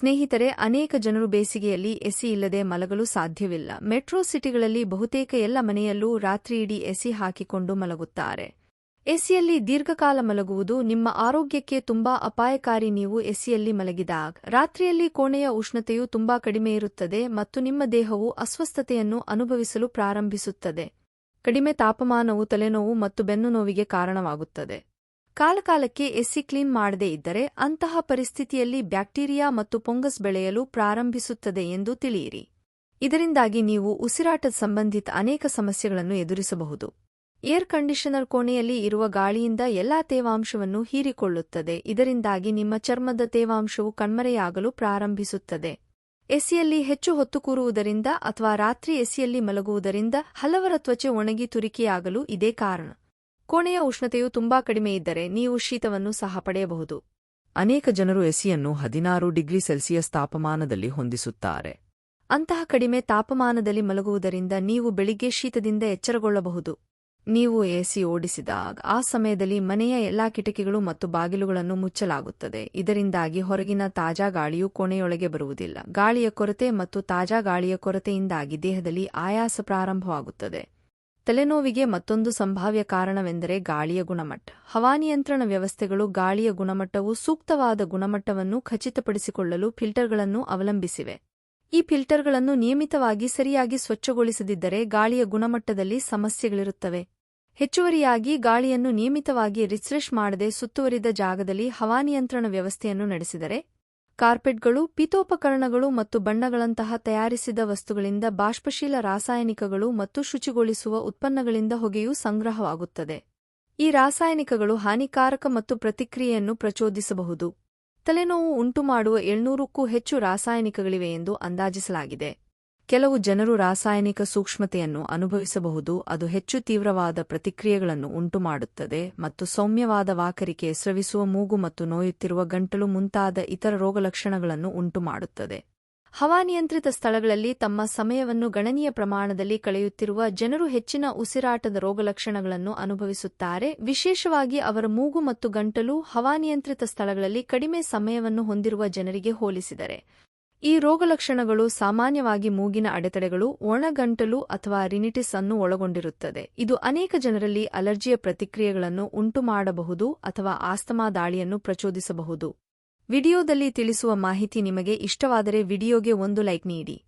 ಸ್ನೇಹಿತರೆ, ಅನೇಕ ಜನರು ಬೇಸಿಗೆಯಲ್ಲಿ ಎಸಿ ಇಲ್ಲದೆ ಮಲಗಲು ಸಾಧ್ಯವಿಲ್ಲ. ಮೆಟ್ರೋ ಸಿಟಿಗಳಲ್ಲಿ ಬಹುತೇಕ ಎಲ್ಲ ಮನೆಯಲ್ಲೂ ರಾತ್ರಿಯಿಡೀ ಎಸಿ ಹಾಕಿಕೊಂಡು ಮಲಗುತ್ತಾರೆ. ಎಸಿಯಲ್ಲಿ ದೀರ್ಘಕಾಲ ಮಲಗುವುದು ನಿಮ್ಮ ಆರೋಗ್ಯಕ್ಕೆ ತುಂಬಾ ಅಪಾಯಕಾರಿ. ನೀವು ಎಸಿಯಲ್ಲಿ ಮಲಗಿದಾಗ ರಾತ್ರಿಯಲ್ಲಿ ಕೋಣೆಯ ಉಷ್ಣತೆಯು ತುಂಬಾ ಕಡಿಮೆ ಇರುತ್ತದೆ ಮತ್ತು ನಿಮ್ಮ ದೇಹವು ಅಸ್ವಸ್ಥತೆಯನ್ನು ಅನುಭವಿಸಲು ಪ್ರಾರಂಭಿಸುತ್ತದೆ. ಕಡಿಮೆ ತಾಪಮಾನವು ತಲೆನೋವು ಮತ್ತು ಬೆನ್ನು ನೋವಿಗೆ ಕಾರಣವಾಗುತ್ತದೆ. ಕಾಲಕಾಲಕ್ಕೆ ಎಸಿ ಕ್ಲೀನ್ ಮಾಡದೇ ಇದ್ದರೆ ಅಂತಹ ಪರಿಸ್ಥಿತಿಯಲ್ಲಿ ಬ್ಯಾಕ್ಟೀರಿಯಾ ಮತ್ತು ಪೊಂಗಸ್ ಬೆಳೆಯಲು ಪ್ರಾರಂಭಿಸುತ್ತದೆ ಎಂದು ತಿಳಿಯಿರಿ. ಇದರಿಂದಾಗಿ ನೀವು ಉಸಿರಾಟದ ಸಂಬಂಧಿತ ಅನೇಕ ಸಮಸ್ಯೆಗಳನ್ನು ಎದುರಿಸಬಹುದು. ಏರ್ ಕಂಡೀಷನರ್ ಕೋಣೆಯಲ್ಲಿ ಇರುವ ಗಾಳಿಯಿಂದ ಎಲ್ಲಾ ತೇವಾಂಶವನ್ನು ಹೀರಿಕೊಳ್ಳುತ್ತದೆ. ಇದರಿಂದಾಗಿ ನಿಮ್ಮ ಚರ್ಮದ ತೇವಾಂಶವು ಕಣ್ಮರೆಯಾಗಲು ಪ್ರಾರಂಭಿಸುತ್ತದೆ. ಎಸಿಯಲ್ಲಿ ಹೆಚ್ಚು ಹೊತ್ತು ಕೂರುವುದರಿಂದ ಅಥವಾ ರಾತ್ರಿ ಎಸಿಯಲ್ಲಿ ಮಲಗುವುದರಿಂದ ಹಲವರ ತ್ವಚೆ ಒಣಗಿ ತುರಿಕೆಯಾಗಲು ಇದೇ ಕಾರಣ. ಕೋಣೆಯ ಉಷ್ಣತೆಯು ತುಂಬಾ ಕಡಿಮೆ ಇದ್ದರೆ ನೀವು ಶೀತವನ್ನು ಸಹ ಪಡೆಯಬಹುದು. ಅನೇಕ ಜನರು ಎಸಿಯನ್ನು ಹದಿನಾರು ಡಿಗ್ರಿ ಸೆಲ್ಸಿಯಸ್ ತಾಪಮಾನದಲ್ಲಿ ಹೊಂದಿಸುತ್ತಾರೆ. ಅಂತಹ ಕಡಿಮೆ ತಾಪಮಾನದಲ್ಲಿ ಮಲಗುವುದರಿಂದ ನೀವು ಬೆಳಿಗ್ಗೆ ಶೀತದಿಂದ ಎಚ್ಚರಗೊಳ್ಳಬಹುದು. ನೀವು ಎಸಿ ಓಡಿಸಿದಾಗ ಆ ಸಮಯದಲ್ಲಿ ಮನೆಯ ಎಲ್ಲಾ ಕಿಟಕಿಗಳು ಮತ್ತು ಬಾಗಿಲುಗಳನ್ನು ಮುಚ್ಚಲಾಗುತ್ತದೆ. ಇದರಿಂದಾಗಿ ಹೊರಗಿನ ತಾಜಾ ಗಾಳಿಯು ಕೋಣೆಯೊಳಗೆ ಬರುವುದಿಲ್ಲ. ಗಾಳಿಯ ಕೊರತೆ ಮತ್ತು ತಾಜಾ ಗಾಳಿಯ ಕೊರತೆಯಿಂದಾಗಿ ದೇಹದಲ್ಲಿ ಆಯಾಸ ಪ್ರಾರಂಭವಾಗುತ್ತದೆ. ತಲೆನೋವಿಗೆ ಮತ್ತೊಂದು ಸಂಭಾವ್ಯ ಕಾರಣವೆಂದರೆ ಗಾಳಿಯ ಗುಣಮಟ್ಟ. ಹವಾನಿಯಂತ್ರಣ ವ್ಯವಸ್ಥೆಗಳು ಗಾಳಿಯ ಗುಣಮಟ್ಟವು ಸೂಕ್ತವಾದ ಗುಣಮಟ್ಟವನ್ನು ಖಚಿತಪಡಿಸಿಕೊಳ್ಳಲು ಫಿಲ್ಟರ್ಗಳನ್ನು ಅವಲಂಬಿಸಿವೆ. ಈ ಫಿಲ್ಟರ್ಗಳನ್ನು ನಿಯಮಿತವಾಗಿ ಸರಿಯಾಗಿ ಸ್ವಚ್ಛಗೊಳಿಸದಿದ್ದರೆ ಗಾಳಿಯ ಗುಣಮಟ್ಟದಲ್ಲಿ ಸಮಸ್ಯೆಗಳಿರುತ್ತವೆ. ಹೆಚ್ಚುವರಿಯಾಗಿ ಗಾಳಿಯನ್ನು ನಿಯಮಿತವಾಗಿ ರಿಫ್ರೆಶ್ ಮಾಡದೆ ಸುತ್ತುವರಿದ ಜಾಗದಲ್ಲಿ ಹವಾನಿಯಂತ್ರಣ ವ್ಯವಸ್ಥೆಯನ್ನು ನಡೆಸಿದರೆ ಕಾರ್ಪೆಟ್ಗಳು, ಪೀತೋಪಕರಣಗಳು ಮತ್ತು ಬಣ್ಣಗಳಂತಹ ತಯಾರಿಸಿದ ವಸ್ತುಗಳಿಂದ ಬಾಷ್ಪಶೀಲ ರಾಸಾಯನಿಕಗಳು ಮತ್ತು ಶುಚಿಗೊಳಿಸುವ ಉತ್ಪನ್ನಗಳಿಂದ ಹೊಗೆಯೂ ಸಂಗ್ರಹವಾಗುತ್ತದೆ. ಈ ರಾಸಾಯನಿಕಗಳು ಹಾನಿಕಾರಕ ಮತ್ತು ಪ್ರತಿಕ್ರಿಯೆಯನ್ನು ಪ್ರಚೋದಿಸಬಹುದು. ತಲೆನೋವು ಉಂಟುಮಾಡುವ ಏಳ್ನೂರಕ್ಕೂ ಹೆಚ್ಚು ರಾಸಾಯನಿಕಗಳಿವೆ ಎಂದು ಅಂದಾಜಿಸಲಾಗಿದೆ. ಕೆಲವು ಜನರು ರಾಸಾಯನಿಕ ಸೂಕ್ಷ್ಮತೆಯನ್ನು ಅನುಭವಿಸಬಹುದು, ಅದು ಹೆಚ್ಚು ತೀವ್ರವಾದ ಪ್ರತಿಕ್ರಿಯೆಗಳನ್ನು ಉಂಟುಮಾಡುತ್ತದೆ ಮತ್ತು ಸೌಮ್ಯವಾದ ವಾಕರಿಕೆ ಸ್ರವಿಸುವ ಮೂಗು ಮತ್ತು ನೋಯುತ್ತಿರುವ ಗಂಟಲು ಮುಂತಾದ ಇತರ ರೋಗಲಕ್ಷಣಗಳನ್ನು ಉಂಟುಮಾಡುತ್ತದೆ. ಹವಾನಿಯಂತ್ರಿತ ಸ್ಥಳಗಳಲ್ಲಿ ತಮ್ಮ ಸಮಯವನ್ನು ಗಣನೀಯ ಪ್ರಮಾಣದಲ್ಲಿ ಕಳೆಯುತ್ತಿರುವ ಜನರು ಹೆಚ್ಚಿನ ಉಸಿರಾಟದ ರೋಗಲಕ್ಷಣಗಳನ್ನು ಅನುಭವಿಸುತ್ತಾರೆ. ವಿಶೇಷವಾಗಿ ಅವರ ಮೂಗು ಮತ್ತು ಗಂಟಲು ಹವಾನಿಯಂತ್ರಿತ ಸ್ಥಳಗಳಲ್ಲಿ ಕಡಿಮೆ ಸಮಯವನ್ನು ಹೊಂದಿರುವ ಜನರಿಗೆ ಹೋಲಿಸಿದರೆ. ಈ ರೋಗಲಕ್ಷಣಗಳು ಸಾಮಾನ್ಯವಾಗಿ ಮೂಗಿನ ಅಡೆತಡೆಗಳು, ಒಣಗಂಟಲು ಅಥವಾ ರಿನಿಟಿಸ್ ಅನ್ನು ಒಳಗೊಂಡಿರುತ್ತದೆ. ಇದು ಅನೇಕ ಜನರಲ್ಲಿ ಅಲರ್ಜಿಯ ಪ್ರತಿಕ್ರಿಯೆಗಳನ್ನು ಉಂಟುಮಾಡಬಹುದು ಅಥವಾ ಆಸ್ತಮಾ ದಾಳಿಯನ್ನು ಪ್ರಚೋದಿಸಬಹುದು. ವಿಡಿಯೋದಲ್ಲಿ ತಿಳಿಸುವ ಮಾಹಿತಿ ನಿಮಗೆ ಇಷ್ಟವಾದರೆ ವಿಡಿಯೋಗೆ ಒಂದು ಲೈಕ್ ನೀಡಿ.